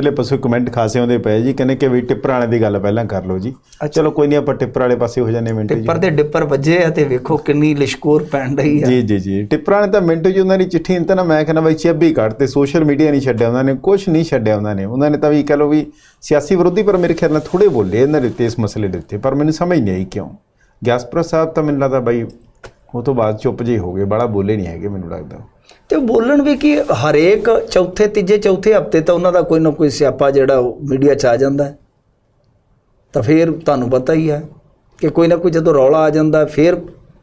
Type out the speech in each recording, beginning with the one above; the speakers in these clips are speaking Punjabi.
ਪਹਿਲੇ ਪਾਸੇ ਕਮੈਂਟ ਖਾਸੇ ਆਉਂਦੇ ਪਏ ਜੀ ਕਹਿੰਦੇ ਕਿ ਵੀ ਟਿੱਪਰ ਵਾਲੇ ਦੀ ਗੱਲ ਪਹਿਲਾਂ ਕਰ ਲਓ ਜੀ। ਚਲੋ ਕੋਈ ਨਹੀਂ ਆਪਾਂ ਟਿੱਪਰ ਵਾਲੇ ਪਾਸੇ ਹੋ ਜਾਂਦੇ ਮਿੰਟੂ ਜੀ। ਟਿੱਪਰ ਦੇ ਡਿੱਪਰ ਵੱਜੇ ਆ ਤੇ ਵੇਖੋ ਕਿੰਨੀ ਲਿਸ਼ਕੋਰ ਪੈਣ ਰਹੀ ਆ। ਜੀ ਜੀ ਜੀ। ਟਿੱਪਰ ਵਾਲੇ ਤਾਂ ਮਿੰਟੂ ਜੀ ਉਹਨਾਂ ਦੀ ਚਿੱਠੀ ਇੰਤ ਨਾ ਮੈਂ ਕਹਿੰਦਾ ਬਈ ਚੱਬੀ ਕੱਢ ਤੇ ਸੋਸ਼ਲ ਮੀਡੀਆ ਨਹੀਂ ਛੱਡਿਆ ਉਹਨਾਂ ਨੇ ਕੁਝ ਨਹੀਂ ਛੱਡਿਆ ਉਹਨਾਂ ਨੇ। ਉਹਨਾਂ ਨੇ ਤਾਂ ਵੀ ਕਹ ਲਓ ਵੀ ਸਿਆਸੀ ਵਿਰੋਧੀ ਪਰ ਮੇਰੇ ਖਿਆਲ ਨਾਲ ਥੋੜੇ ਬੋਲੇ ਇਹਨਾਂ ਦੇ ਉੱਤੇ ਇਸ ਮਸਲੇ ਦੇ ਉੱਤੇ ਪਰ ਮੈਨੂੰ ਸਮਝ ਨਹੀਂ ਆਈ ਕਿਉਂ। ਗਿਆਸਪੁਰਾ ਸਾਹਿਬ ਤਾਂ ਮੈਨੂੰ ਲੱਗਦਾ ਬਈ ਉਹ ਤੋਂ ਬਾਅਦ ਚੁੱਪ ਜਿਹੇ ਹੋ ਗਏ ਬੜਾ ਬੋਲੇ ਨਹੀਂ ਹੈਗੇ ਮੈਨੂੰ ਲੱਗਦਾ। ਤੇ ਬੋਲਣ ਵੀ ਕਿ ਹਰੇਕ ਚੌਥੇ, ਤੀਜੇ, ਚੌਥੇ ਹਫ਼ਤੇ ਤਾਂ ਉਹਨਾਂ ਦਾ ਕੋਈ ਨਾ ਕੋਈ ਸਿਆਪਾ ਜਿਹੜਾ ਮੀਡੀਆ 'ਚ ਆ ਜਾਂਦਾ ਹੈ। ਤਾਂ ਫਿਰ ਤੁਹਾਨੂੰ ਪਤਾ ਹੀ ਹੈ ਕਿ ਕੋਈ ਨਾ ਕੋਈ ਜਦੋਂ ਰੌਲਾ ਆ ਜਾਂਦਾ ਫਿਰ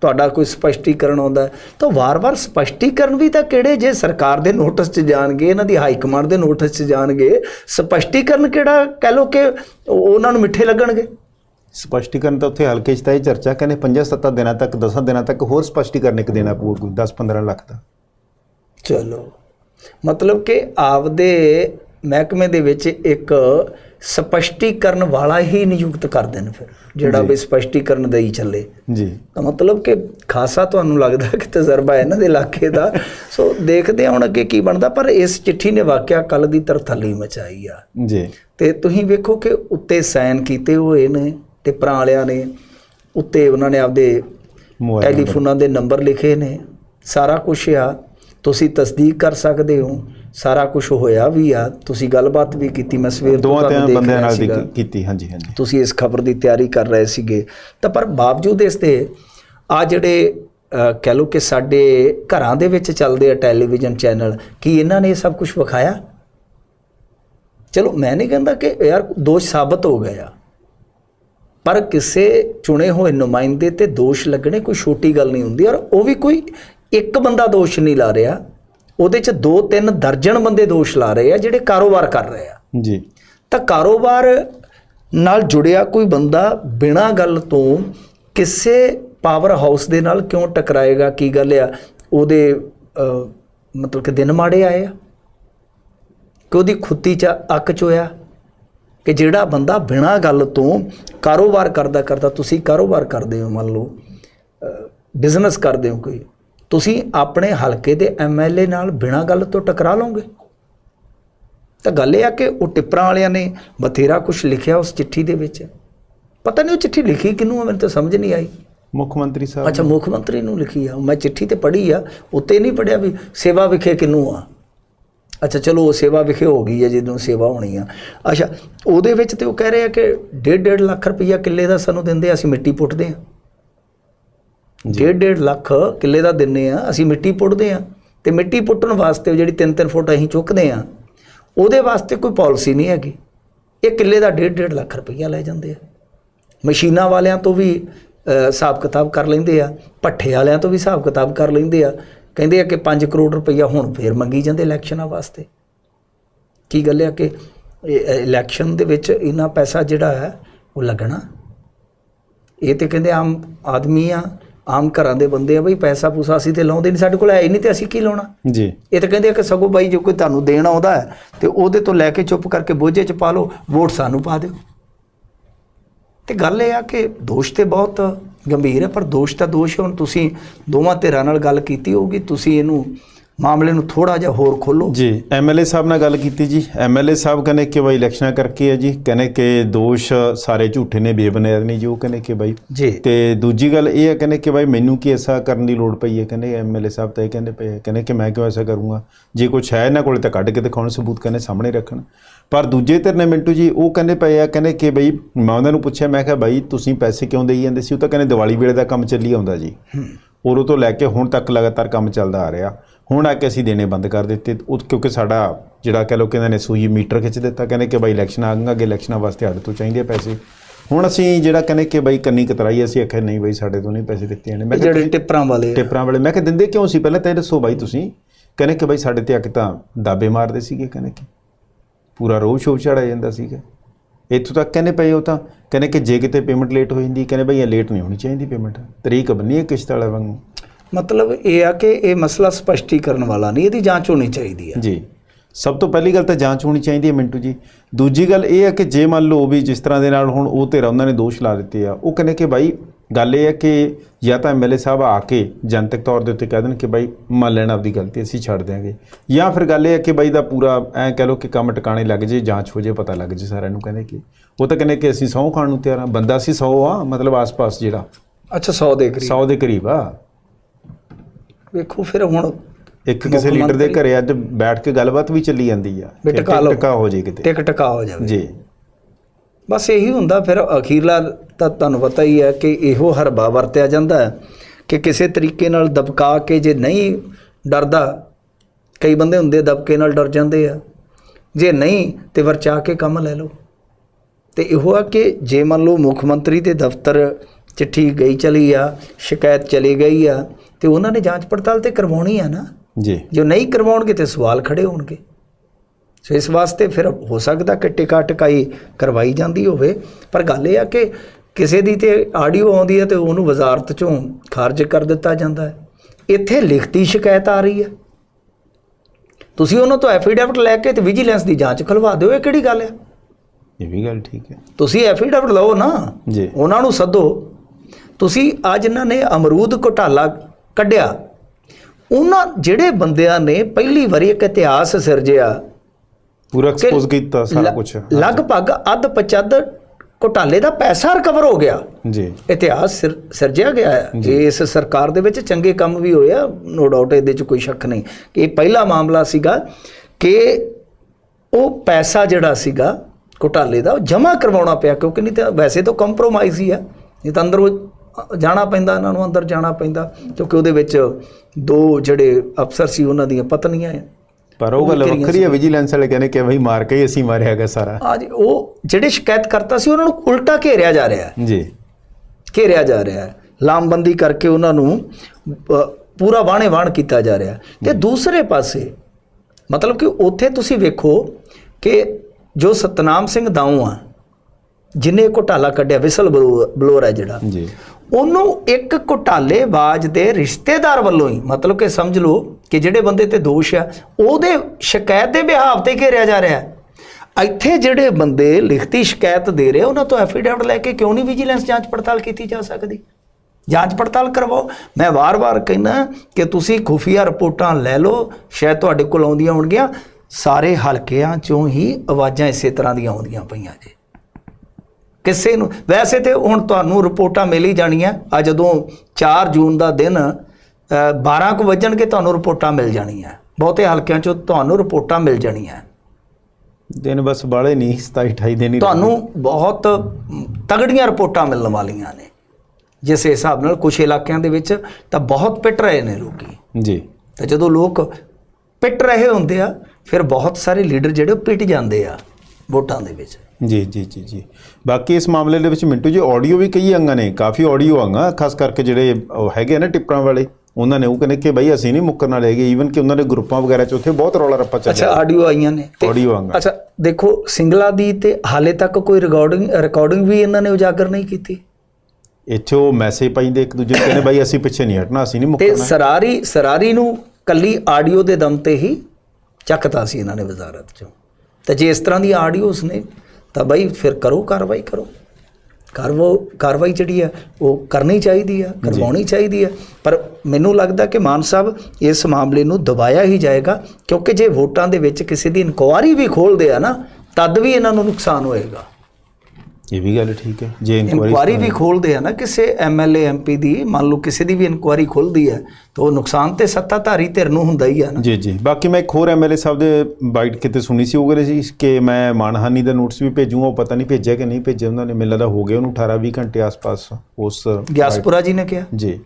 ਤੁਹਾਡਾ ਕੋਈ ਸਪਸ਼ਟੀਕਰਨ ਆਉਂਦਾ ਤਾਂ ਵਾਰ-ਵਾਰ ਸਪਸ਼ਟੀਕਰਨ ਵੀ ਤਾਂ ਕਿਹੜੇ ਜੇ ਸਰਕਾਰ ਦੇ ਨੋਟਿਸ 'ਚ ਜਾਣਗੇ, ਇਹਨਾਂ ਦੀ ਹਾਈ ਕਮਾਂਡ ਦੇ ਨੋਟਿਸ 'ਚ ਜਾਣਗੇ, ਸਪਸ਼ਟੀਕਰਨ ਕਿਹੜਾ ਕਹਿ ਲੋ ਕਿ ਉਹਨਾਂ ਨੂੰ ਮਿੱਠੇ ਲੱਗਣਗੇ? ਸਪਸ਼ਟੀਕਰਨ ਤਾਂ ਉੱਥੇ ਹਲਕੇ 'ਚ ਤਾਂ ਇਹ ਚਰਚਾ ਕਹਿੰਦੇ 5-7 ਦਿਨਾਂ ਤੱਕ 10 ਦਿਨਾਂ ਤੱਕ ਹੋਰ ਸਪਸ਼ਟੀਕਰਨ ਇੱਕ ਦੇਣਾ ਪਊ ਕੋਈ 10-15 ਲੱਖ ਦਾ। ਚਲੋ। ਮਤਲਬ ਕਿ ਆਪਦੇ ਮਹਿਕਮੇ ਦੇ ਵਿੱਚ ਇੱਕ ਸਪਸ਼ਟੀਕਰਨ ਵਾਲਾ ਹੀ ਨਿਯੁਕਤ ਕਰਦੇ ਨੇ ਫਿਰ ਜਿਹੜਾ ਵੀ ਸਪਸ਼ਟੀਕਰਨ ਦੇਈ ਚੱਲੇ। ਜੀ। ਤਾਂ ਮਤਲਬ ਕਿ ਖਾਸਾ ਤੁਹਾਨੂੰ ਲੱਗਦਾ ਕਿ ਤਜਰਬਾ ਹੈ ਇਹਨਾਂ ਦੇ ਇਲਾਕੇ ਦਾ। ਸੋ ਦੇਖਦੇ ਹਾਂ ਹੁਣ ਅੱਗੇ ਕੀ ਬਣਦਾ ਪਰ ਇਸ ਚਿੱਠੀ ਨੇ ਵਾਕਿਆ ਕੱਲ ਦੀ ਤਰਥੱਲੀ ਮਚਾਈ ਆ। ਜੀ। ਤੇ ਤੁਸੀਂ ਵੇਖੋ ਕਿ ਉੱਤੇ ਸਾਈਨ ਕੀਤੇ ਹੋਏ ਨੇ ਟਿੱਪਰਾਂ ਵਾਲਿਆਂ ਨੇ ਉੱਤੇ ਉਹਨਾਂ ਨੇ ਆਪਦੇ ਟੈਲੀਫੋਨਾਂ ਦੇ ਨੰਬਰ ਲਿਖੇ ਨੇ ਸਾਰਾ ਕੁਝ ਆ। ਤੁਸੀਂ ਤਸਦੀਕ ਕਰ ਸਕਦੇ ਹੋ। ਸਾਰਾ ਕੁਝ ਹੋਇਆ ਵੀ ਆ। ਤੁਸੀਂ ਗੱਲਬਾਤ ਵੀ ਕੀਤੀ। ਮੈਂ ਸਵੇਰ ਤੋਂ ਦੋਵਾਂ ਤਿੰਨ ਬੰਦਿਆਂ ਨਾਲ ਕੀਤੀ। ਹਾਂਜੀ ਹਾਂਜੀ। ਤੁਸੀਂ ਇਸ ਖਬਰ ਦੀ ਤਿਆਰੀ ਕਰ ਰਹੇ ਸੀਗੇ। ਤਾਂ ਪਰ ਬਾਵਜੂਦ ਇਸ ਦੇ ਆ ਜਿਹੜੇ ਕਹਿ ਲਓ ਕਿ ਸਾਡੇ ਘਰਾਂ ਦੇ ਵਿੱਚ ਚੱਲਦੇ ਆ ਟੈਲੀਵਿਜ਼ਨ ਚੈਨਲ ਕੀ ਇਹਨਾਂ ਨੇ ਇਹ ਸਭ ਕੁਝ ਵਿਖਾਇਆ? ਚਲੋ ਮੈਂ ਨਹੀਂ ਕਹਿੰਦਾ ਕਿ ਯਾਰ ਦੋਸ਼ ਸਾਬਤ ਹੋ ਗਿਆ ਪਰ ਕਿਸੇ ਚੁਣੇ ਹੋਏ ਨੁਮਾਇੰਦੇ ਤੇ ਦੋਸ਼ ਲੱਗਣੇ ਕੋਈ ਛੋਟੀ ਗੱਲ ਨਹੀਂ ਹੁੰਦੀ। ਔਰ ਉਹ ਵੀ ਕੋਈ ਇੱਕ ਬੰਦਾ ਦੋਸ਼ ਨਹੀਂ ਲਾ ਰਿਹਾ ਉਹਦੇ ਚ ਦੋ ਤਿੰਨ ਦਰਜਨ ਬੰਦੇ ਦੋਸ਼ ਲਾ ਰਹੇ ਆ ਜਿਹੜੇ ਕਾਰੋਬਾਰ ਕਰ ਰਹੇ ਆ। ਜੀ। ਤਾਂ ਕਾਰੋਬਾਰ ਨਾਲ ਜੁੜਿਆ ਕੋਈ ਬੰਦਾ ਬਿਨਾਂ ਗੱਲ ਤੋਂ ਕਿਸੇ ਪਾਵਰ ਹਾਊਸ ਦੇ ਨਾਲ ਕਿਉਂ ਟਕਰਾਏਗਾ? ਕੀ ਗੱਲ ਆ? ਉਹਦੇ ਮਤਲਬ ਕਿ ਦਿਨ ਮਾੜੇ ਆਏ ਆ? ਕਿ ਉਹਦੀ ਖੁੱਤੀ ਚ ਅੱਕ ਚੋਇਆ ਕਿ ਜਿਹੜਾ ਬੰਦਾ ਬਿਨਾਂ ਗੱਲ ਤੋਂ ਕਾਰੋਬਾਰ ਕਰਦਾ ਕਰਦਾ ਤੁਸੀਂ ਕਾਰੋਬਾਰ ਕਰਦੇ ਹੋ ਮੰਨ ਲਓ ਬਿਜ਼ਨਸ ਕਰਦੇ ਹੋ ਕੋਈ ਤੁਸੀਂ ਆਪਣੇ ਹਲਕੇ ਦੇ ਐਮਐਲਏ ਨਾਲ ਬਿਨਾਂ ਗੱਲ ਤੋਂ ਟਕਰਾ ਲਓਗੇ? ਤਾਂ ਗੱਲ ਇਹ ਆ ਕਿ ਉਹ ਟਿੱਪਰਾਂ ਵਾਲਿਆਂ ਨੇ ਬਥੇਰਾ ਕੁਝ ਲਿਖਿਆ ਉਸ ਚਿੱਠੀ ਦੇ ਵਿੱਚ। ਪਤਾ ਨਹੀਂ ਉਹ ਚਿੱਠੀ ਲਿਖੀ ਕਿਹਨੂੰ ਆ ਮੈਨੂੰ ਤਾਂ ਸਮਝ ਨਹੀਂ ਆਈ। ਮੁੱਖ ਮੰਤਰੀ ਸਾਹਿਬ ਅੱਛਾ ਮੁੱਖ ਮੰਤਰੀ ਨੂੰ ਲਿਖੀ ਆ। ਮੈਂ ਚਿੱਠੀ ਤੇ ਪੜ੍ਹੀ ਆ ਉੱਤੇ ਨਹੀਂ ਪੜਿਆ ਵੀ ਸੇਵਾ ਵਿਖੇ ਕਿਹਨੂੰ ਆ। ਅੱਛਾ ਚਲੋ ਉਹ ਸੇਵਾ ਵਿਖੇ ਹੋ ਗਈ ਹੈ ਜਦੋਂ ਸੇਵਾ ਹੋਣੀ ਆ। ਅੱਛਾ ਉਹਦੇ ਵਿੱਚ ਤੇ ਉਹ ਕਹਿ ਰਹੇ ਆ ਕਿ 1.5 ਲੱਖ ਰੁਪਈਆ ਕਿੱਲੇ ਦਾ ਸਾਨੂੰ ਦਿੰਦੇ ਆ ਅਸੀਂ ਮਿੱਟੀ ਪੁੱਟਦੇ ਆ। ਡੇਢ ਡੇਢ ਲੱਖ ਕਿੱਲੇ ਦਾ ਦਿੰਨੇ ਆ, ਅਸੀਂ ਮਿੱਟੀ ਪੁੱਟਦੇ ਆ। ਤੇ ਮਿੱਟੀ ਪੁੱਟਣ ਵਾਸਤੇ ਜਿਹੜੀ 3-3 ਫੁੱਟ ਅਸੀਂ ਚੁੱਕਦੇ ਆ, ਉਹਦੇ ਵਾਸਤੇ ਕੋਈ ਪਾਲਿਸੀ ਨਹੀਂ ਹੈਗੀ। ਇਹ ਕਿੱਲੇ ਦਾ 1.5 ਲੱਖ ਰੁਪਈਆ ਲੈ ਜਾਂਦੇ ਆ। ਮਸ਼ੀਨਾਂ ਵਾਲਿਆਂ ਤੋਂ ਵੀ ਹਿਸਾਬ ਕਿਤਾਬ ਕਰ ਲੈਂਦੇ ਆ। ਭੱਠੇ ਵਾਲਿਆਂ ਤੋਂ ਵੀ ਹਿਸਾਬ ਕਿਤਾਬ ਕਰ ਲੈਂਦੇ ਆ। ਕਹਿੰਦੇ ਆ ਕਿ 5 ਕਰੋੜ ਰੁਪਈਆ ਹੁਣ ਫੇਰ ਮੰਗੀ ਜਾਂਦੇ ਇਲੈਕਸ਼ਨਾਂ ਵਾਸਤੇ। ਕੀ ਗੱਲ ਆ ਕਿ ਇਲੈਕਸ਼ਨ ਦੇ ਵਿੱਚ ਇੰਨਾ ਪੈਸਾ ਜਿਹੜਾ ਹੈ, ਉਹ ਲੱਗਣਾ। ਇਹ ਤੇ ਕਹਿੰਦੇ ਆਮ ਆਦਮੀ ਆ ਆਮ ਘਰਾਂ ਦੇ ਬੰਦੇ ਆ ਬਈ ਪੈਸਾ ਪੂਸਾ ਅਸੀਂ ਤੇ ਲਾਉਂਦੇ ਨਹੀਂ ਸਾਡੇ ਕੋਲ ਹੈ ਹੀ ਨਹੀਂ ਤੇ ਅਸੀਂ ਕੀ ਲਾਉਣਾ? ਜੀ। ਇਹ ਤਾਂ ਕਹਿੰਦੇ ਆ ਕਿ ਸਗੋਂ ਬਾਈ ਜੋ ਕੋਈ ਤੁਹਾਨੂੰ ਦੇਣ ਆਉਂਦਾ ਹੈ ਤੇ ਉਹਦੇ ਤੋਂ ਲੈ ਕੇ ਚੁੱਪ ਕਰਕੇ ਬੋਝੇ 'ਚ ਪਾ ਲਓ ਵੋਟ ਸਾਨੂੰ ਪਾ ਦਿਓ। ਤੇ ਗੱਲ ਇਹ ਆ ਕਿ ਦੋਸ਼ ਤੇ ਬਹੁਤ ਗੰਭੀਰ ਹੈ ਪਰ ਦੋਸ਼ ਤਾਂ ਦੋਸ਼ ਹੈ। ਹੁਣ ਤੁਸੀਂ ਦੋਵਾਂ ਧਿਰਾਂ ਨਾਲ ਗੱਲ ਕੀਤੀ ਹੋਊਗੀ ਤੁਸੀਂ ਇਹਨੂੰ ਮਾਮਲੇ ਨੂੰ ਥੋੜਾ ਜਿਹਾ ਹੋਰ ਖੋਲੋ। ਜੀ ਐਮਐਲਏ ਸਾਹਿਬ ਨਾਲ ਗੱਲ ਕੀਤੀ ਜੀ। ਐਮਐਲਏ ਸਾਹਿਬ ਕਹਿੰਦੇ ਕਿ ਬਈ ਇਲੈਕਸ਼ਨਾਂ ਕਰਕੇ ਹੈ ਜੀ। ਕਹਿੰਦੇ ਕਿ ਦੋਸ਼ ਸਾਰੇ ਝੂਠੇ ਨੇ ਬੇਬੁਨਿਆਦ ਨਹੀਂ ਜੀ ਉਹ ਕਹਿੰਦੇ ਕਿ ਬਈ। ਜੀ। ਤੇ ਦੂਜੀ ਗੱਲ ਇਹ ਹੈ ਕਹਿੰਦੇ ਕਿ ਭਾਈ ਮੈਨੂੰ ਕੀ ਐਸਾ ਕਰਨ ਦੀ ਲੋੜ ਪਈ ਹੈ? ਕਹਿੰਦੇ ਐਮਐਲਏ ਸਾਹਿਬ ਤਾਂ ਇਹ ਕਹਿੰਦੇ ਪਏ ਕਹਿੰਦੇ ਕਿ ਮੈਂ ਕਿਉਂ ਐਸਾ ਕਰੂੰਗਾ? ਜੇ ਕੁਝ ਹੈ ਇਹਨਾਂ ਕੋਲੇ ਤਾਂ ਕੱਢ ਕੇ ਦਿਖਾਉਣ ਸਬੂਤ ਕਹਿੰਦੇ ਸਾਹਮਣੇ ਰੱਖਣ। ਪਰ ਦੂਜੇ ਧਿਰ ਨੇ ਮਿੰਟੂ ਜੀ ਉਹ ਕਹਿੰਦੇ ਪਏ ਆ ਕਹਿੰਦੇ ਕਿ ਬਈ ਮੈਂ ਉਹਨਾਂ ਨੂੰ ਪੁੱਛਿਆ ਮੈਂ ਕਿਹਾ ਬਾਈ ਤੁਸੀਂ ਪੈਸੇ ਕਿਉਂ ਦੇਈ ਜਾਂਦੇ ਸੀ? ਉਹ ਤਾਂ ਕਹਿੰਦੇ ਦੀਵਾਲੀ ਵੇਲੇ ਦਾ ਕੰਮ ਚੱਲੀ ਆਉਂਦਾ ਜੀ। ਉਦੋਂ ਤੋਂ ਲੈ ਕੇ ਹੁਣ ਤੱਕ ਲਗਾਤਾਰ ਕੰਮ ਚੱਲਦਾ ਆ ਰਿਹਾ। ਹੁਣ ਆ ਕੇ ਅਸੀਂ ਦੇਣੇ ਬੰਦ ਕਰ ਦਿੱਤੇ। ਉਹ ਕਿਉਂਕਿ ਸਾਡਾ ਜਿਹੜਾ ਕਹ ਲੋ ਕਹਿੰਦੇ ਨੇ ਸੂਈ ਮੀਟਰ ਖਿੱਚ ਦਿੱਤਾ ਕਹਿੰਦੇ ਕਿ ਬਾਈ ਇਲੈਕਸ਼ਨ ਆ ਗਈਆਂ ਅੱਗੇ ਇਲੈਕਸ਼ਨਾਂ ਵਾਸਤੇ ਸਾਡੇ ਤੋਂ ਚਾਹੀਦੇ ਪੈਸੇ। ਹੁਣ ਅਸੀਂ ਜਿਹੜਾ ਕਹਿੰਦੇ ਕਿ ਬਾਈ ਕੰਨੀ ਕਤਰਾਈ ਅਸੀਂ ਆਖਿਆ ਨਹੀਂ ਬਾਈ ਸਾਡੇ ਤੋਂ ਨਹੀਂ ਪੈਸੇ ਦਿੱਤੇ ਜਾਣੇ। ਮੈਂ ਜਿਹੜੇ ਟਿੱਪਰਾਂ ਵਾਲੇ। ਟਿੱਪਰਾਂ ਵਾਲੇ ਮੈਂ ਕਿਹਾ ਦਿੰਦੇ ਕਿਉਂ ਸੀ? ਪਹਿਲਾਂ ਤਾਂ ਇਹ ਦੱਸੋ ਬਾਈ ਤੁਸੀਂ। ਕਹਿੰਦੇ ਕਿ ਬਾਈ ਸਾਡੇ ਤੇ ਆ ਕੇ ਤਾਂ ਦਾਬੇ ਮਾਰਦੇ ਸੀਗੇ ਕਹਿੰਦੇ ਕਿ ਪੂਰਾ ਰੋਹ ਸ਼ੋਅ ਚੜਾ ਜਾਂਦਾ ਸੀਗਾ। ਇੱਥੋਂ ਤੱਕ ਕਹਿੰਦੇ ਪਏ ਉਹ ਤਾਂ ਕਹਿੰਦੇ ਕਿ ਜੇ ਕਿਤੇ ਪੇਮੈਂਟ ਲੇਟ ਹੋ ਜਾਂਦੀ ਕਹਿੰਦੇ ਬਈ ਇਹ ਲੇਟ ਨਹੀਂ ਹੋਣੀ ਚਾਹੀਦੀ ਪੇਮੈਂਟ ਤਰੀਕ ਬੰਨੀ ਹੈ ਕਿਸ਼ਤ ਵਾਲਾ ਵਾਂਗੂ। ਮਤਲਬ ਇਹ ਆ ਕਿ ਇਹ ਮਸਲਾ ਸਪਸ਼ਟੀਕਰਨ ਵਾਲਾ ਨਹੀਂ ਇਹਦੀ ਜਾਂਚ ਹੋਣੀ ਚਾਹੀਦੀ ਆ। ਜੀ। ਸਭ ਤੋਂ ਪਹਿਲੀ ਗੱਲ ਤਾਂ ਜਾਂਚ ਹੋਣੀ ਚਾਹੀਦੀ ਹੈ ਮਿੰਟੂ ਜੀ। ਦੂਜੀ ਗੱਲ ਇਹ ਹੈ ਕਿ ਜੇ ਮੰਨ ਲਓ ਵੀ ਜਿਸ ਤਰ੍ਹਾਂ ਦੇ ਨਾਲ ਹੁਣ ਉਹ ਤੇਰਾ ਉਹਨਾਂ ਨੇ ਦੋਸ਼ ਲਾ ਦਿੱਤੇ ਆ ਉਹ ਕਹਿੰਦੇ ਕਿ ਬਾਈ ਗੱਲ ਇਹ ਹੈ ਕਿ ਜਾਂ ਤਾਂ ਐਮਐਲਏ ਸਾਹਿਬ ਆ ਕੇ ਜਨਤਕ ਤੌਰ ਦੇ ਉੱਤੇ ਕਹਿ ਦੇਣ ਕਿ ਬਾਈ ਮੰਨ ਲੈਣਾ ਆਪਦੀ ਗਲਤੀ ਅਸੀਂ ਛੱਡ ਦਿਆਂਗੇ। ਜਾਂ ਫਿਰ ਗੱਲ ਇਹ ਹੈ ਕਿ ਬਾਈ ਦਾ ਪੂਰਾ ਐਂ ਕਹਿ ਲਓ ਕਿ ਕੰਮ ਟਿਕਾਣੇ ਲੱਗ ਜੇ ਜਾਂਚ ਹੋ ਜੇ ਪਤਾ ਲੱਗ ਜੇ ਸਾਰਿਆਂ ਨੂੰ ਕਹਿੰਦੇ ਕਿ। ਉਹ ਤਾਂ ਕਹਿੰਦੇ ਕਿ ਅਸੀਂ ਸਹੁੰ ਖਾਣ ਨੂੰ ਤਿਆਰ ਹਾਂ ਬੰਦਾ ਅਸੀਂ 100 ਆ ਮਤਲਬ ਆਸ-ਪਾਸ ਜਿਹੜਾ। ਅੱਛਾ 100 ਦੇ ਕਰੀਬ। 100 ਦੇ ਕਰੀਬ ਆ। ਵੇਖੋ ਫਿਰ ਹੁਣ ਇੱਕ ਕਿਸੇ ਲੀਡਰ ਦੇ ਘਰੇ ਅੱਜ ਬੈਠ ਕੇ ਗੱਲਬਾਤ ਵੀ ਚੱਲੀ ਜਾਂਦੀ ਆ ਵੀ ਕਿ ਟਿਕਾ ਲਓ। ਟਿਕਾ ਹੋ ਜੇ ਕਿਤੇ। ਟਿਕ ਟਕਾ ਹੋ ਜਾਵੇ। ਜੀ। ਬਸ ਇਹੀ ਹੁੰਦਾ ਫਿਰ ਅਖੀਰਲਾ ਤਾਂ ਤੁਹਾਨੂੰ ਪਤਾ ਹੀ ਹੈ ਕਿ ਇਹੋ ਹਰਬਾ ਵਰਤਿਆ ਜਾਂਦਾ ਹੈ ਕਿ ਕਿਸੇ ਤਰੀਕੇ ਨਾਲ ਦਬਕਾ ਕੇ ਜੇ ਨਹੀਂ ਡਰਦਾ ਕਈ ਬੰਦੇ ਹੁੰਦੇ ਦਬਕੇ ਨਾਲ ਡਰ ਜਾਂਦੇ ਆ। ਜੇ ਨਹੀਂ ਤੇ ਵਰਚਾ ਕੇ ਕੰਮ ਲੈ ਲਓ। ਤੇ ਇਹੋ ਆ ਕਿ ਜੇ ਮੰਨ ਲਓ ਮੁੱਖ ਮੰਤਰੀ ਦੇ ਦਫ਼ਤਰ ਚਿੱਠੀ ਗਈ ਚਲੀ ਆ ਸ਼ਿਕਾਇਤ ਚਲੀ ਗਈ ਆ ਤੇ ਉਹਨਾਂ ਨੇ ਜਾਂਚ ਪੜਤਾਲ ਤੇ ਕਰਵਾਉਣੀ ਆ ਨਾ। ਜੀ। ਜੋ ਨਹੀਂ ਕਰਵਾਉਣਗੇ ਤੇ ਸਵਾਲ ਖੜੇ ਹੋਣਗੇ। ਸੋ ਇਸ ਵਾਸਤੇ ਫਿਰ ਹੋ ਸਕਦਾ ਕਿ ਟਿਕਾ ਟਿਕਾਈ ਕਰਵਾਈ ਜਾਂਦੀ ਹੋਵੇ। ਪਰ ਗੱਲ ਇਹ ਆ ਕਿ ਕਿਸੇ ਦੀ ਤੇ ਆਡੀਓ ਆਉਂਦੀ ਹੈ ਤੇ ਉਹਨੂੰ ਵਜ਼ਾਰਤ ਚੋਂ ਖਾਰਜ ਕਰ ਦਿੱਤਾ ਜਾਂਦਾ ਹੈ। ਇੱਥੇ ਲਿਖਤੀ ਸ਼ਿਕਾਇਤ ਆ ਰਹੀ ਹੈ। ਤੁਸੀਂ ਉਹਨਾਂ ਤੋਂ ਐਫੀਡੈਵਿਟ ਲੈ ਕੇ ਤੇ ਵਿਜੀਲੈਂਸ ਦੀ ਜਾਂਚ ਖਲਵਾ ਦਿਓ ਇਹ ਕਿਹੜੀ ਗੱਲ ਹੈ ਇਹ ਵੀ ਗੱਲ ਠੀਕ ਹੈ। ਤੁਸੀਂ ਐਫੀਡੈਵਿਟ ਲਓ ਨਾ। ਜੀ। ਉਹਨਾਂ ਨੂੰ ਸੱਦੋ। ਤੁਸੀਂ ਅੱਜ ਇਹਨਾਂ ਨੇ ਅਮਰੂਦ ਘੁਟਾਲਾ ਕੱਢਿਆ। ਉਹਨਾਂ ਜਿਹੜੇ ਬੰਦਿਆਂ ਨੇ ਪਹਿਲੀ ਵਾਰੀ ਇੱਕ ਇਤਿਹਾਸ ਸਿਰਜਿਆ ਪੂਰਾ ਐਕਸਪੋਜ਼ ਕੀਤਾ ਸਾਰਾ ਕੁਝ ਲਗਭਗ ਅੱਧ ਪਚੱਧ ਘੁਟਾਲੇ ਦਾ ਪੈਸਾ ਰਿਕਵਰ ਹੋ ਗਿਆ। ਜੀ। ਇਤਿਹਾਸ ਸਿਰ- ਸਿਰਜਿਆ ਗਿਆ ਹੈ। ਇਸ ਸਰਕਾਰ ਦੇ ਵਿੱਚ ਚੰਗੇ ਕੰਮ ਵੀ ਹੋਏ ਆ ਨੋ ਡਾਊਟ ਇਹਦੇ 'ਚ ਕੋਈ ਸ਼ੱਕ ਨਹੀਂ। ਕਿ ਇਹ ਪਹਿਲਾ ਮਾਮਲਾ ਸੀਗਾ ਕਿ ਉਹ ਪੈਸਾ ਜਿਹੜਾ ਸੀਗਾ ਘੁਟਾਲੇ ਦਾ ਉਹ ਜਮ੍ਹਾਂ ਕਰਵਾਉਣਾ ਪਿਆ ਕਿਉਂਕਿ ਨਹੀਂ ਤਾਂ ਵੈਸੇ ਤਾਂ ਕੰਪਰੋਮਾਈਜ਼ ਹੀ ਆ। ਇਹ ਤਾਂ ਅੰਦਰ ਜਾਣਾ ਪੈਂਦਾ ਇਹਨਾਂ ਨੂੰ ਅੰਦਰ ਜਾਣਾ ਪੈਂਦਾ ਕਿਉਂਕਿ ਉਹਦੇ ਵਿੱਚ ਦੋ ਜਿਹੜੇ ਅਫਸਰ ਸੀ ਉਹਨਾਂ ਦੀਆਂ ਪਤਨੀਆਂ ਆ। ਪਰ ਉਹ ਗੱਲ ਵੱਖਰੀ ਹੈ ਵਿਜੀਲੈਂਸ ਵਾਲੇ ਕਹਿੰਦੇ ਕਿ ਭਾਈ ਮਾਰ ਕੇ ਹੀ ਅਸੀਂ ਮਾਰਿਆ ਹੈਗਾ ਸਾਰਾ। ਅੱਜ ਉਹ ਜਿਹੜੇ ਸ਼ਿਕਾਇਤ ਕਰਤਾ ਸੀ ਉਹਨਾਂ ਨੂੰ ਉਲਟਾ ਘੇਰਿਆ ਜਾ ਰਿਹਾ ਹੈ। ਜੀ। ਘੇਰਿਆ ਜਾ ਰਿਹਾ ਹੈ। ਲਾਮਬੰਦੀ ਕਰਕੇ ਉਹਨਾਂ ਨੂੰ ਪੂਰਾ ਵਾਣੇ ਵਾਣ ਕੀਤਾ ਜਾ ਰਿਹਾ। ਤੇ ਦੂਸਰੇ ਪਾਸੇ ਮਤਲਬ ਕਿ ਉੱਥੇ ਤੁਸੀਂ ਵੇਖੋ ਕਿ ਜੋ ਸਤਨਾਮ ਸਿੰਘ ਦਾਊ ਆ ਜਿਨੇ ਘੁਟਾਲਾ ਕੱਢਿਆ ਵਿਸਲ ਬਲੋਰ ਹੈ ਜਿਹੜਾ। ਜੀ। ਉਹਨੂੰ ਇੱਕ ਘੁਟਾਲੇਬਾਜ਼ ਦੇ ਰਿਸ਼ਤੇਦਾਰ ਵੱਲੋਂ ਹੀ, ਮਤਲਬ ਕਿ ਸਮਝ ਲਓ ਕਿ ਜਿਹੜੇ ਬੰਦੇ ਤੇ ਦੋਸ਼ ਆ, ਉਹਦੇ ਸ਼ਿਕਾਇਤ ਦੇ ਬਿਹਾਵ ਤੇ ਘੇਰਿਆ ਜਾ ਰਿਹਾ ਹੈ। ਇੱਥੇ ਜਿਹੜੇ ਬੰਦੇ ਲਿਖਤੀ ਸ਼ਿਕਾਇਤ ਦੇ ਰਹੇ, ਉਹਨਾਂ ਤੋਂ ਐਫੀਡੈਵਿਟ ਲੈ ਕੇ ਕਿਉਂ ਨਹੀਂ ਵਿਜੀਲੈਂਸ ਜਾਂਚ ਪੜਤਾਲ ਕੀਤੀ ਜਾ ਸਕਦੀ? ਜਾਂਚ ਪੜਤਾਲ ਕਰਵਾਓ। ਮੈਂ ਵਾਰ-ਵਾਰ ਕਹਿੰਦਾ ਕਿ ਤੁਸੀਂ ਖੁਫੀਆ ਰਿਪੋਰਟਾਂ ਲੈ ਲਓ, ਸ਼ਾਇਦ ਤੁਹਾਡੇ ਕੋਲ ਆਉਂਦੀਆਂ ਹੋਣਗੀਆਂ। ਸਾਰੇ ਹਲਕਿਆਂ ਚੋਂ ਹੀ ਆਵਾਜ਼ਾਂ ਇਸੇ ਤਰ੍ਹਾਂ ਦੀਆਂ ਆਉਂਦੀਆਂ ਪਈਆਂ ਜੇ। ਕਿਸੇ ਨੂੰ ਵੈਸੇ ਤੇ ਹੁਣ ਤੁਹਾਨੂੰ ਰਿਪੋਰਟਾਂ ਮਿਲ ਹੀ ਜਾਣੀਆਂ ਆ ਜਦੋਂ 4 ਜੂਨ ਦਾ ਦਿਨ ਅ, 12 ਕੁ ਵਜਣਗੇ ਤੁਹਾਨੂੰ ਰਿਪੋਰਟਾਂ ਮਿਲ ਜਾਣੀਆਂ। ਬਹੁਤੇ ਹਲਕਿਆਂ ਚੋਂ ਤੁਹਾਨੂੰ ਰਿਪੋਰਟਾਂ ਮਿਲ ਜਾਣੀਆਂ। ਦਿਨ ਬਸ ਬਾਲੇ ਨਹੀਂ 27 28 ਦਿਨ ਹੀ ਤੁਹਾਨੂੰ ਬਹੁਤ ਤਗੜੀਆਂ ਰਿਪੋਰਟਾਂ ਮਿਲਣ ਵਾਲੀਆਂ ਨੇ। ਜਿਸ ਹਿਸਾਬ ਨਾਲ ਕੁਝ ਇਲਾਕਿਆਂ ਦੇ ਵਿੱਚ ਤਾਂ ਬਹੁਤ ਪਿੱਟ ਰਹੇ ਨੇ ਲੋਕੀ। ਜੀ। ਤਾਂ ਜਦੋਂ ਲੋਕ ਪਿੱਟ ਰਹੇ ਹੁੰਦੇ ਆ ਫਿਰ ਬਹੁਤ ਸਾਰੇ ਲੀਡਰ ਜਿਹੜੇ ਪਿੱਟ ਜਾਂਦੇ ਆ ਵੋਟਾਂ ਦੇ ਵਿੱਚ। ਜੀ ਜੀ ਜੀ ਜੀ। ਬਾਕੀ ਇਸ ਮਾਮਲੇ ਦੇ ਵਿੱਚ ਮਿੰਟੂ ਜੀ ਆਡੀਓ ਵੀ ਕਈ ਅੰਗਾਂ ਨੇ ਕਾਫੀ ਆਡੀਓ ਆਂਗਾ ਖਾਸ ਕਰਕੇ ਜਿਹੜੇ ਉਹ ਹੈਗੇ ਨਾ ਟਿੱਪਰਾਂ ਵਾਲੇ ਉਹਨਾਂ ਨੇ ਉਹ ਕਹਿੰਦੇ ਕਿ ਬਈ ਅਸੀਂ ਨਹੀਂ ਮੁੱਕਰਨ ਵਾਲੇ ਹੈਗੇ ਈਵਨ ਕਿ ਉਹਨਾਂ ਦੇ ਗਰੁੱਪਾਂ ਵਗੈਰਾ 'ਚ ਉੱਥੇ ਬਹੁਤ ਰੌਲਾ ਰੱਪਾ ਚੱਲ ਅੱਛਾ ਆਡੀਓ ਆਈਆਂ ਨੇ। ਤੇ ਆਡੀਓ ਆਂਗਾ ਅੱਛਾ ਦੇਖੋ ਸਿੰਗਲਾ ਦੀ ਤੇ ਹਾਲੇ ਤੱਕ ਕੋਈ ਰਿਕਾਰਡਿੰਗ ਰਿਕਾਰਡਿੰਗ ਵੀ ਇਹਨਾਂ ਨੇ ਉਜਾਗਰ ਨਹੀਂ ਕੀਤੀ? ਇੱਥੇ ਉਹ ਮੈਸੇਜ ਪਾਈਂਦੇ ਇੱਕ ਦੂਜੇ ਨੂੰ ਕਹਿੰਦੇ ਬਾਈ ਅਸੀਂ ਪਿੱਛੇ ਨਹੀਂ ਹਟਣਾ ਅਸੀਂ ਨਹੀਂ ਤੇ ਮੁੱਕਰਨਾ। ਸਰਾਰੀ ਸਰਾਰੀ ਨੂੰ ਕੱਲੀ ਆਡੀਓ ਦੇ ਦਮ ਤੇ ਹੀ ਚੱਕਤਾ ਸੀ ਇਹਨਾਂ ਨੇ ਵਜ਼ਾਰਤ ਚੋਂ। ਤੇ ਜੇ ਇਸ ਤਰ੍ਹਾਂ ਦੀ ਆਡੀਓਸ ਨੇ ਤਾਂ ਬਈ ਫਿਰ ਕਰੋ ਕਾਰਵਾਈ ਕਰੋ। ਕਾਰਵੋ ਕਾਰਵਾਈ ਜਿਹੜੀ ਆ ਉਹ ਕਰਨੀ ਚਾਹੀਦੀ ਆ ਕਰਵਾਉਣੀ ਚਾਹੀਦੀ ਆ। ਪਰ ਮੈਨੂੰ ਲੱਗਦਾ ਕਿ ਮਾਨ ਸਾਹਿਬ ਇਸ ਮਾਮਲੇ ਨੂੰ ਦਬਾਇਆ ਹੀ ਜਾਏਗਾ ਕਿਉਂਕਿ ਜੇ ਵੋਟਾਂ ਦੇ ਵਿੱਚ ਕਿਸੇ ਦੀ ਇਨਕੁਆਰੀ ਵੀ ਖੋਲਦੇ ਆ ਨਾ ਤਦ ਵੀ ਇਹਨਾਂ ਨੂੰ ਨੁਕਸਾਨ ਹੋਏਗਾ। ਇਹ ਵੀ ਗੱਲ ਠੀਕ ਹੈ। ਜੇ ਇਨਕੁਆਰੀ ਵੀ ਖੋਲਦੇ ਆ ਨਾ ਕਿਸੇ ਐਮਐਲਏ ਐਮਪੀ ਦੀ ਮੰਨ ਲਓ ਕਿਸੇ ਦੀ ਵੀ ਇਨਕੁਆਰੀ ਖੁੱਲਦੀ ਹੈ ਤਾਂ ਉਹ ਨੁਕਸਾਨ ਤੇ ਸੱਤਾਧਾਰੀ ਧਿਰ ਨੂੰ ਹੁੰਦਾ ਹੀ ਆ ਨਾ। ਜੀ ਜੀ। ਬਾਕੀ ਮੈਂ ਇੱਕ ਹੋਰ ਐਮਐਲਏ ਸਾਹਿਬ ਦੇ ਬਾਈਟ ਕਿਤੇ ਸੁਣੀ ਸੀ ਉਹ ਕਹਿੰਦੇ ਸੀ ਕਿ ਮੈਂ ਮਾਨਹਾਨੀ ਦਾ ਨੋਟਿਸ ਵੀ ਭੇਜੂਗਾ ਉਹ ਪਤਾ ਨਹੀਂ ਭੇਜਿਆ ਕਿ ਨਹੀਂ ਭੇਜਿਆ ਉਹਨਾਂ ਨੇ ਮੈਨੂੰ ਲੱਗਦਾ ਹੋ ਗਿਆ ਉਹਨੂੰ 18 20 ਘੰਟੇ ਆਸ-ਪਾਸ ਉਸ ਗਿਆਸਪੁਰਾ ਜੀ ਨੇ ਕਿਹਾ? ਜੀ।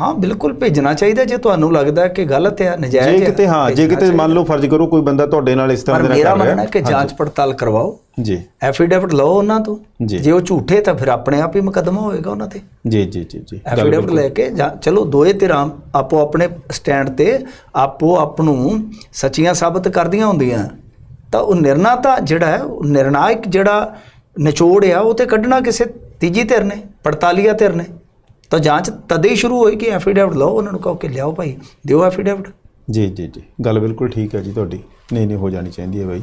ਹਾਂ ਬਿਲਕੁਲ ਭੇਜਣਾ ਚਾਹੀਦਾ ਜੇ ਤੁਹਾਨੂੰ ਲੱਗਦਾ ਕਿ ਗਲਤ ਹੈ ਜੇ ਨਜਾਇਜ਼ ਹੈ ਕਿਤੇ ਹਾਂ ਜੇ ਕਿਤੇ ਮੰਨ ਲਓ ਫਰਜ਼ ਕਰੋ ਕੋਈ ਬੰਦਾ ਤੁਹਾਡੇ ਨਾਲ ਇਸ ਤਰ੍ਹਾਂ ਦੇ ਨਾਲ ਮੇਰਾ ਕਰ ਰਿਹਾ ਮੰਨਣਾ ਹੈ ਕਿ ਜਾਂਚ ਪੜਤਾਲ ਕਰਵਾਓ। ਜੀ। ਐਫੀਡੇਵਿਟ ਲਓ ਉਹਨਾਂ ਤੋਂ। ਜੀ। ਜੇ ਉਹ ਝੂਠੇ ਤਾਂ ਫਿਰ ਆਪਣੇ ਆਪ ਹੀ ਮੁਕੱਦਮਾ ਹੋਏਗਾ ਉਹਨਾਂ ਤੇ। ਜੀ ਜੀ ਜੀ ਜੀ। ਐਫੀਡੇਵਿਟ ਲੈ ਕੇ ਜਾਂ- ਚਲੋ ਦੋਏ ਧਿਰਾਂ ਆਪੋ ਆਪਣੇ ਸਟੈਂਡ ਤੇ ਆਪੋ ਆਪ ਨੂੰ ਸੱਚੀਆਂ ਸਾਬਤ ਕਰਦੀਆਂ ਹੁੰਦੀਆਂ। ਤਾਂ ਉਹ ਨਿਰਣਾ ਤਾਂ ਜਿਹੜਾ ਹੈ ਉਹ ਨਿਰਣਾਇਕ ਜਿਹੜਾ ਨਿਚੋੜ ਆ ਉਹ ਤੇ ਕੱਢਣਾ ਕਿਸੇ ਤੀਜੀ ਧਿਰ ਨੇ ਪੜਤਾਲੀਆ ਧਿਰ ਨੇ। ਤਾਂ ਜਾਂਚ ਤਦੇ ਹੀ ਸ਼ੁਰੂ ਹੋਈ ਕਿ ਐਫੀਡੇਵਿਟ ਲਓ, ਉਹਨਾਂ ਨੂੰ ਕਹੋ ਕਿ ਲਿਆਓ ਭਾਈ, ਦਿਓ ਐਫੀਡੇਵਿਟ ਜੀ ਜੀ ਜੀ। ਗੱਲ ਬਿਲਕੁਲ ਠੀਕ ਹੈ ਜੀ ਤੁਹਾਡੀ। ਨਹੀਂ ਨਹੀਂ, ਹੋ ਜਾਣੀ ਚਾਹੀਦੀ ਹੈ ਬਾਈ।